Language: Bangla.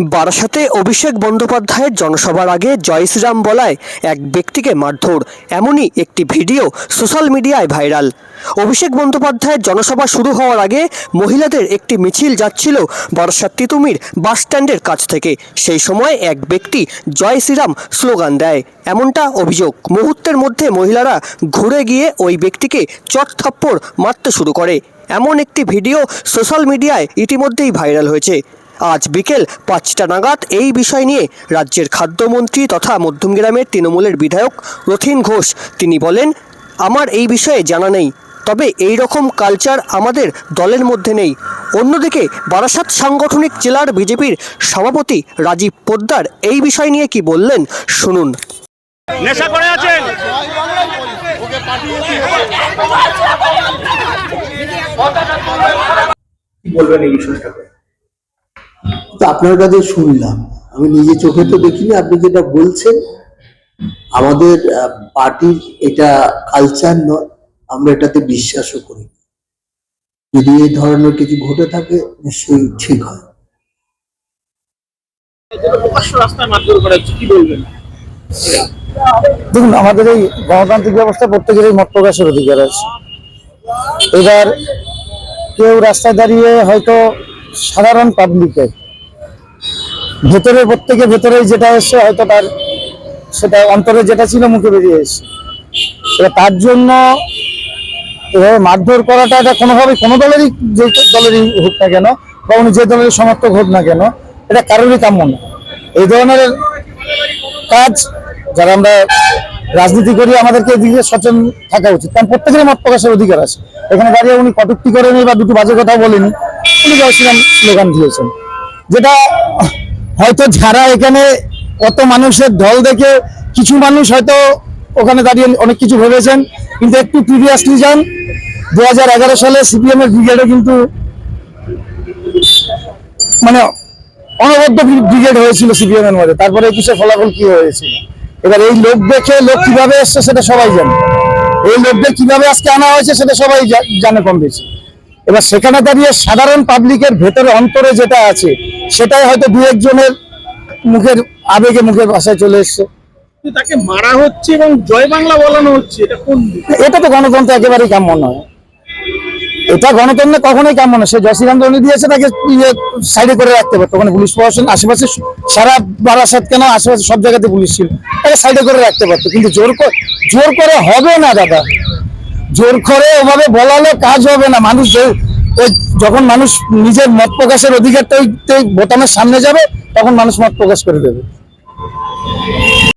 বারাসাতে অভিষেক বন্দ্যোপাধ্যায়ের জনসভার আগে জয় শ্রীরাম বলায় এক ব্যক্তিকে মারধর। এমনই একটি ভিডিও সোশ্যাল মিডিয়ায় ভাইরাল। অভিষেক বন্দ্যোপাধ্যায়ের জনসভা শুরু হওয়ার আগে মহিলাদের একটি মিছিল যাচ্ছিল বারাসাত তিতুমির বাস স্ট্যান্ডের কাছ থেকে। সেই সময় এক ব্যক্তি জয় শ্রীরাম স্লোগান দেয়। এমনটা অভিযোগ। মুহূর্তের মধ্যে মহিলারা ঘুরে গিয়ে ওই ব্যক্তিকে চট থাপ্পড় মারতে শুরু করে। এমন একটি ভিডিও সোশ্যাল মিডিয়ায় ইতিমধ্যেই ভাইরাল হয়েছে। আজ বিকেল পাঁচটা নাগাদ এই বিষয় নিয়ে রাজ্যের খাদ্যমন্ত্রী তথা মধ্যমগ্রামের তৃণমূলের বিধায়ক রথিন ঘোষ। তিনি বলেন আমার এই বিষয়ে জানা নেই তবে এই রকম কালচার আমাদের দলের মধ্যে নেই। অন্যদিকে বারাসাত সাংগঠনিক জেলার বিজেপির সভাপতি রাজীব পোদ্দার এই বিষয় নিয়ে কি বললেন শুনুন। নেশা করে আছেন? বলবেন এই বিষয়টাতে তো আপনার কাছে শুনলাম। আমি নিজে চোখে তো দেখিনি, আপনি যেটা বলছেন, আমাদের পার্টির এটা কালচার নয়, আমরা এটাতে বিশ্বাসও করি। যদি এই ধরনের কিছু ঘটে থাকে, নিশ্চয়ই ঠিক হয়। দেখুন, আমাদের এই গণতান্ত্রিক ব্যবস্থা প্রত্যেকেরই মত প্রকাশের অধিকার আছে। এবার কেউ রাস্তায় দাঁড়িয়ে হয়তো সাধারণ পাবলিকে ভেতরে, প্রত্যেকে ভেতরে যেটা এসছে হয়তো তার সেটা অন্তরে যেটা ছিল মুখে বেরিয়ে এসছে। এবার তার জন্য এভাবে মারধর করাটা এটা কোনোভাবেই, কোনো দলেরই যে দলেরই হোক না কেন, বা উনি যে দলের সমর্থক হোক না কেন, এটা কারোরই কাম্য না। এই ধরনের কাজ যারা আমরা রাজনীতি করি, আমাদেরকে এদিকে সচেতন থাকা উচিত। কারণ প্রত্যেকেরই মত প্রকাশের অধিকার আছে। এখানে দাঁড়িয়ে উনি কটুক্তি করেনি বা দুটো বাজে কথা বলেনি উনি জয়শ্রীরাম স্লোগান দিয়েছেন। যেটা হয়তো যারা এখানে কত মানুষের ঢল দেখে কিছু মানুষ হয়তো ওখানে দাঁড়িয়ে অনেক কিছু ভেবেছেন, কিন্তু একটু প্রিভিয়াসলি যান দু হাজার এগারো সালে সিপিএম এর ব্রিগেডে কিন্তু মানে অনবদ্য ব্রিগেড হয়েছিল সিপিএম এর মধ্যে। তারপরে একুশের ফলাফল কি হয়েছিল? এবার এই লোক দেখে লোক কীভাবে এসছে সেটা সবাই জানে। এই লোকদের কীভাবে আজকে আনা হয়েছে সেটা সবাই জানে কম বেশি। এবার সেখানে দাঁড়িয়ে সাধারণ পাবলিকের ভেতরে অন্তরে যেটা আছে সেটাই হয়তো দু একজনের মুখের আবেগে মুখের ভাষায় চলে এসছে। তাকে মারা হচ্ছে এবং জয় বাংলা বলানো হচ্ছে এটা কোন এটা তো গণতন্ত্র একেবারেই কাম্য নয়। এটা গণতন্ত্রে কখনোই কাম্য নয়। সে জয়শ্রীরাম দণ্ডি দিয়েছে তাকে সাইডে করে রাখতে পারতো। ওখানে পুলিশ প্রশাসন আশেপাশে সারা বারাসাত কেন আশেপাশে সব জায়গাতে পুলিশ ছিল। তাকে সাইডে করে রাখতে পারতো। কিন্তু জোর করে জোর করে হবে না দাদা। জোর করে ওভাবে বলালে কাজ হবে না। মানুষ ওই যখন মানুষ নিজের মত প্রকাশের অধিকারটা ওই বোতামের সামনে যাবে, তখন মানুষ মত প্রকাশ করে দেবে।